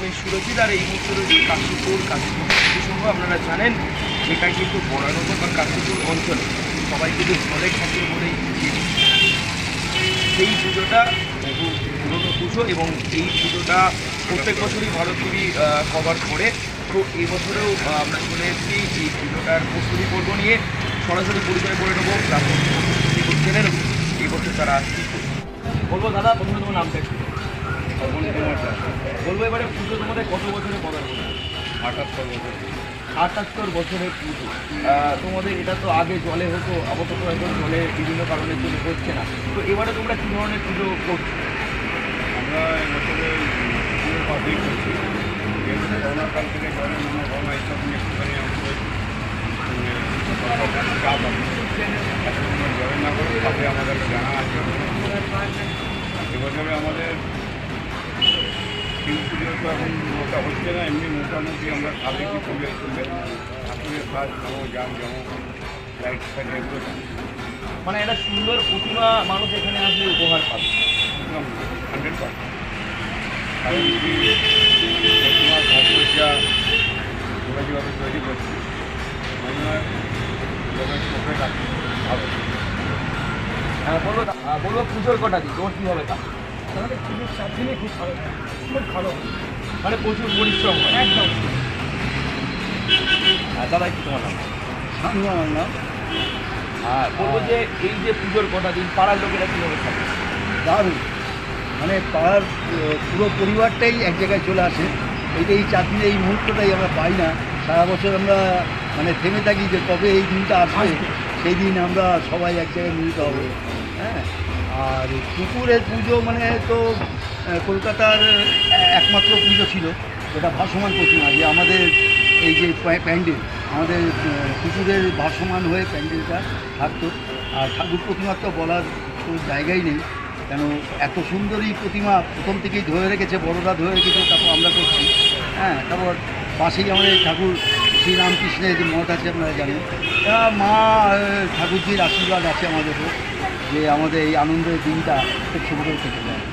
আমি সুরজিৎ আর এই মুহূর্তে রয়েছি কাশীপুর কাশীপুর সংঘ। আপনারা জানেন এটা কিন্তু বরানগর বা কাশীপুর অঞ্চলে, সবাই কিন্তু জলে ঠাকুর বলেই। সেই পুজোটা পুরনো পুজো এবং এই পুজোটা প্রত্যেক বছরই ভারত টিভি কভার করে। তো এই বছরেও আমরা চলে এসেছি এই পুজোটার প্রস্তুতি পর্ব নিয়ে। সরাসরি পরিচয় করে নেব গ্রামের প্রস্তুতি করছেন এই বছর তারা আসছি বলব, দাদা, প্রথমে তোমার নামটা বলব এবারে পুজো তোমাদের কত বছরে পদার্পণ আটাত্তর বছর। আটাত্তর বছরের পুজো। তোমাদের এটা তো আগে জলে হতো আপাতত এখন জলে বিভিন্ন কারণের জন্য হচ্ছে না। তো এবারে তোমরা কী ধরনের পুজো করছ? আমরা এবছরে পুজোর পাশেই করছি। করোনাকাল থেকে জলের নানা ভাবনা এইসব নিয়ে একটুখানি আমাদের উম, চাপ আছে। এখন আমরা জলে না করে পাশে আমাদের জানা আছে। এবছরে আমাদের তো এখন মোটা হচ্ছে না এমনি মোটামুটি আমরা কি লাইট এগুলো মানে একটা সুন্দর প্রতিমা মানুষ এখানে আসলে উপহার পাবে। কি ওরা হয় বলব বলব পুজোর কটা দিন, তোমার কীভাবে কাজ? আমাদের পুজোর সাত দিনই খুব ভালো খুব ভালো মানে প্রচুর পরিশ্রম হয়। একদম। দাদা কি তোমার নাম? শানু আমার নাম। আর বলব যে এই যে পুজোর কটা দিন পাড়ার লোকেরা কীভাবে থাকে? দারুণ। মানে পাড়ার পুরো পরিবারটাই এক জায়গায় চলে আসে। এইটা এই চার দিনের এই মুহূর্তটাই আমরা পাই না। সারা বছর আমরা মানে থেমে থাকি যে কবে এই দিনটা আসবে। সেই দিন আমরা সবাই এক জায়গায় মিলিত হব। হ্যাঁ? আর পুকুরের পুজো মানে তো কলকাতার একমাত্র পুজো ছিল যেটা ভাসমান প্রতিমা যে আমাদের এই যে প্যান্ডেল আমাদের আহ, পুকুরের ভাসমান হয়ে প্যান্ডেলটা থাকতো। আর ঠাকুর প্রতিমার তো বলার কোনো জায়গাই নেই কেন এত সুন্দরী প্রতিমা প্রথম থেকেই ধরে রেখেছে বড়রা ধরে রেখেছে তারপর আমরা করছি। হ্যাঁ তারপর পাশেই আমাদের ঠাকুর শ্রীরামকৃষ্ণের যে মঠ আছে আপনারা জানেন তা মা ঠাকুরজির আশীর্বাদ আছে আমাদের যে আমাদের এই আনন্দের দিনটা খুব সুন্দর থেকে যায়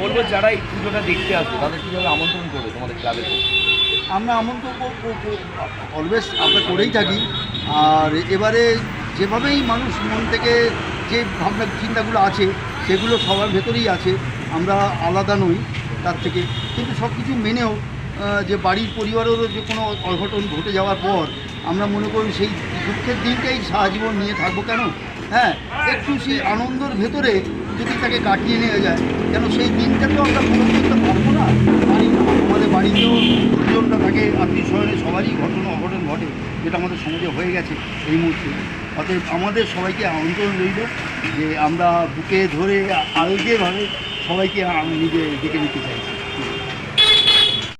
বলব যারা এই পুজোটা দেখতে আসবে তাদের কীভাবে আমন্ত্রণ করবে তোমাদের ক্লাবে আমরা আমন্ত্রণ অলওয়েজ আমরা করেই থাকি। আর এবারে যেভাবেই মানুষ মন থেকে যে ভাবনা চিন্তাগুলো আছে সেগুলো সবার ভেতরেই আছে। আমরা আলাদা নই তার থেকে। কিন্তু সব কিছু মেনেও যে বাড়ির পরিবারেরও যে কোনো অঘটন ঘটে যাওয়ার পর আমরা মনে করি সেই দুঃখের দিনটাই সারা জীবন নিয়ে থাকব কেন? হ্যাঁ একটু সেই আনন্দের ভেতরে যদি তাকে কাটিয়ে নিয়ে যায়। কেন সেই দিনটা তো আমরা পূরণ করতে পারব না? না আমাদের বাড়িতেও দুজনটা থাকে, আত্মীয় স্বজনে, সবারই ঘটনা, অঘটন ঘটে, যেটা আমাদের সমাজে হয়ে গেছে এই মুহূর্তে। অতএব আমাদের সবাইকে আমন্ত্রণ রইল যে আমরা বুকে ধরে আলগেভাবে সবাইকে আম- নিজে ডেকে নিতে চাইছি।